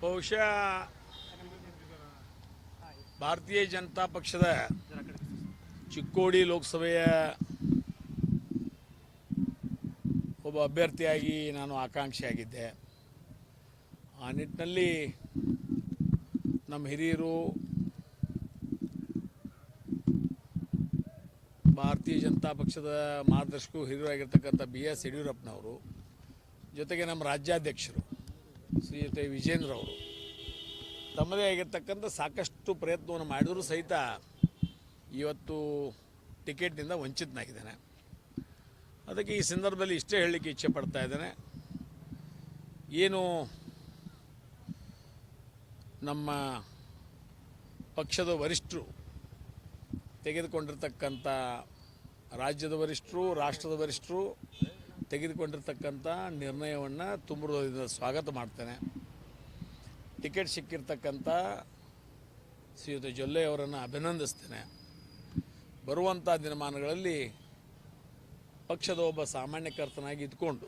ಬಹುಶಃ ಭಾರತೀಯ ಜನತಾ ಪಕ್ಷದ ಚಿಕ್ಕೋಡಿ ಲೋಕಸಭೆಯ ಒಬ್ಬ ಅಭ್ಯರ್ಥಿಯಾಗಿ ನಾನು ಆಕಾಂಕ್ಷಿಯಾಗಿದ್ದೆ ಆ ನಿಟ್ಟಿನಲ್ಲಿ ನಮ್ಮ ಹಿರಿಯರು ಭಾರತೀಯ ಜನತಾ ಪಕ್ಷದ ಮಾರ್ಗದರ್ಶಕರು, ಹಿರಿಯರಾಗಿರ್ತಕ್ಕಂಥ ಬಿ ಎಸ್ ಯಡಿಯೂರಪ್ಪನವರು, ಜೊತೆಗೆ ನಮ್ಮ ರಾಜ್ಯಾಧ್ಯಕ್ಷರು ಶ್ರೀಯುತ ವಿಜೇಂದ್ರ ಅವರು. ತಮ್ಮದೇ ಆಗಿರ್ತಕ್ಕಂಥ ಸಾಕಷ್ಟು ಪ್ರಯತ್ನವನ್ನು ಮಾಡಿದರೂ ಸಹಿತ ಇವತ್ತು ಟಿಕೆಟ್ನಿಂದ ವಂಚಿತನಾಗಿದ್ದಾನೆ. ಅದಕ್ಕೆ ಈ ಸಂದರ್ಭದಲ್ಲಿ ಇಷ್ಟೇ ಹೇಳಲಿಕ್ಕೆ ಇಚ್ಛೆ ಪಡ್ತಾ ಇದ್ದೇನೆ. ಏನು ನಮ್ಮ ಪಕ್ಷದ ವರಿಷ್ಠರು, ತೆಗೆದುಕೊಂಡಿರ್ತಕ್ಕಂಥ ರಾಜ್ಯದ ವರಿಷ್ಠರು, ರಾಷ್ಟ್ರದ ವರಿಷ್ಠರು ತೆಗೆದುಕೊಂಡಿರ್ತಕ್ಕಂಥ ನಿರ್ಣಯವನ್ನು ತುಂಬ ಸ್ವಾಗತ ಮಾಡ್ತೇನೆ. ಟಿಕೆಟ್ ಸಿಕ್ಕಿರ್ತಕ್ಕಂಥ ಶ್ರೀಯುತ ಜೊಲ್ಲೆಯವರನ್ನು ಅಭಿನಂದಿಸ್ತೇನೆ. ಬರುವಂಥ ದಿನಮಾನಗಳಲ್ಲಿ ಪಕ್ಷದ ಒಬ್ಬ ಸಾಮಾನ್ಯಕರ್ತನಾಗಿ ಇದ್ಕೊಂಡು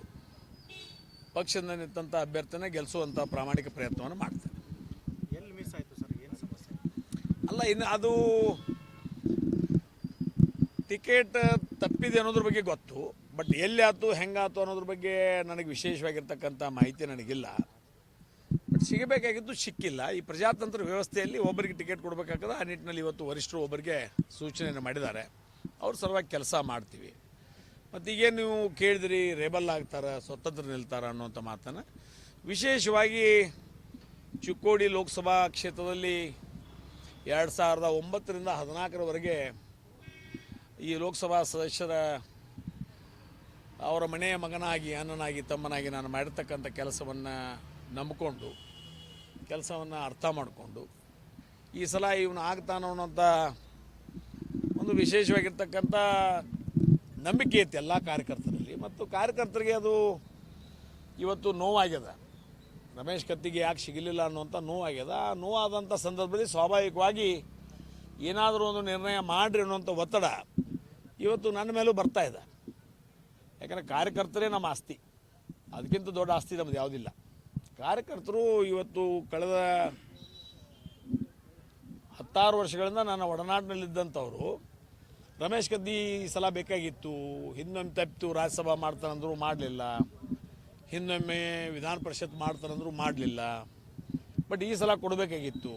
ಪಕ್ಷದಿಂದ ನಿಂತಂಥ ಅಭ್ಯರ್ಥಿನ ಗೆಲ್ಲಿಸುವಂಥ ಪ್ರಾಮಾಣಿಕ ಪ್ರಯತ್ನವನ್ನು ಮಾಡ್ತೇನೆ. ಎಲ್ಲಿ ಮಿಸ್ ಆಯಿತು ಸರ್? ಏನು ಸಮಸ್ಯೆ? ಅಲ್ಲ ಇನ್ನು ಅದು ಟಿಕೆಟ್ ತಪ್ಪಿದೆ ಅನ್ನೋದ್ರ ಬಗ್ಗೆ ಗೊತ್ತು. ಬಟ್ ಎಲ್ಲಿ ಆಯ್ತು ಹೆಂಗಾತು ಅನ್ನೋದ್ರ ಬಗ್ಗೆ ನನಗೆ ವಿಶೇಷವಾಗಿರ್ತಕ್ಕಂಥ ಮಾಹಿತಿ ನನಗಿಲ್ಲ. ಬಟ್ ಸಿಗಬೇಕಾಗಿದ್ದು ಸಿಕ್ಕಿಲ್ಲ. ಈ ಪ್ರಜಾತಂತ್ರ ವ್ಯವಸ್ಥೆಯಲ್ಲಿ ಒಬ್ಬರಿಗೆ ಟಿಕೆಟ್ ಕೊಡಬೇಕಾಗದ ಆ ನಿಟ್ಟಿನಲ್ಲಿ ಇವತ್ತು ವರಿಷ್ಠರು ಒಬ್ಬರಿಗೆ ಸೂಚನೆಯನ್ನು ಮಾಡಿದ್ದಾರೆ. ಅವ್ರ ಸಲುವಾಗಿ ಕೆಲಸ ಮಾಡ್ತೀವಿ. ಮತ್ತು ಈಗೇನು ನೀವು ಕೇಳಿದ್ರಿ, ರೇಬಲ್ ಆಗ್ತಾರೆ, ಸ್ವತಂತ್ರ ನಿಲ್ತಾರ ಅನ್ನುವಂಥ ಮಾತನ್ನು. ವಿಶೇಷವಾಗಿ ಚಿಕ್ಕೋಡಿ ಲೋಕಸಭಾ ಕ್ಷೇತ್ರದಲ್ಲಿ ಎರಡು ಸಾವಿರದ ಒಂಬತ್ತರಿಂದ ಹದಿನಾಲ್ಕರವರೆಗೆ ಈ ಲೋಕಸಭಾ ಸದಸ್ಯರ ಅವರ ಮನೆಯ ಮಗನಾಗಿ, ಅಣ್ಣನಾಗಿ, ತಮ್ಮನಾಗಿ ನಾನು ಮಾಡಿರ್ತಕ್ಕಂಥ ಕೆಲಸವನ್ನು ನಂಬಿಕೊಂಡು, ಕೆಲಸವನ್ನು ಅರ್ಥ ಮಾಡಿಕೊಂಡು, ಈ ಸಲ ಇವನು ಆಗ್ತಾನೋ ಒಂದು ವಿಶೇಷವಾಗಿರ್ತಕ್ಕಂಥ ನಂಬಿಕೆ ಇತ್ತು ಎಲ್ಲ ಕಾರ್ಯಕರ್ತರಲ್ಲಿ. ಮತ್ತು ಕಾರ್ಯಕರ್ತರಿಗೆ ಅದು ಇವತ್ತು ನೋವಾಗ್ಯದ. ರಮೇಶ್ ಕತ್ತಿಗೆ ಯಾಕೆ ಸಿಗಲಿಲ್ಲ ಅನ್ನುವಂಥ ನೋವಾಗ್ಯದ. ಆ ನೋವಾದಂಥ ಸಂದರ್ಭದಲ್ಲಿ ಸ್ವಾಭಾವಿಕವಾಗಿ ಏನಾದರೂ ಒಂದು ನಿರ್ಣಯ ಮಾಡಿರಿ ಅನ್ನುವಂಥ ಒತ್ತಡ ಇವತ್ತು ನನ್ನ ಮೇಲೂ ಇದೆ. ಯಾಕಂದರೆ ಕಾರ್ಯಕರ್ತರೇ ನಮ್ಮ ಆಸ್ತಿ. ಅದಕ್ಕಿಂತ ದೊಡ್ಡ ಆಸ್ತಿ ನಮ್ಮದು ಯಾವುದಿಲ್ಲ. ಕಾರ್ಯಕರ್ತರು ಇವತ್ತು ಕಳೆದ ಹತ್ತಾರು ವರ್ಷಗಳಿಂದ ನನ್ನ ಒಡನಾಡಿನಲ್ಲಿದ್ದಂಥವ್ರು ರಮೇಶ್ ಕದ್ದಿ ಈ ಸಲ ಬೇಕಾಗಿತ್ತು ಹಿಂದೊಮ್ಮೆ ತಪ್ಪಿತು, ರಾಜ್ಯಸಭಾ ಮಾಡ್ತಾನಂದ್ರು ಮಾಡಲಿಲ್ಲ ಹಿಂದೊಮ್ಮೆ ವಿಧಾನ ಪರಿಷತ್ ಮಾಡ್ತಾನಂದ್ರು ಮಾಡಲಿಲ್ಲ, ಬಟ್ ಈ ಸಲ ಕೊಡಬೇಕಾಗಿತ್ತು.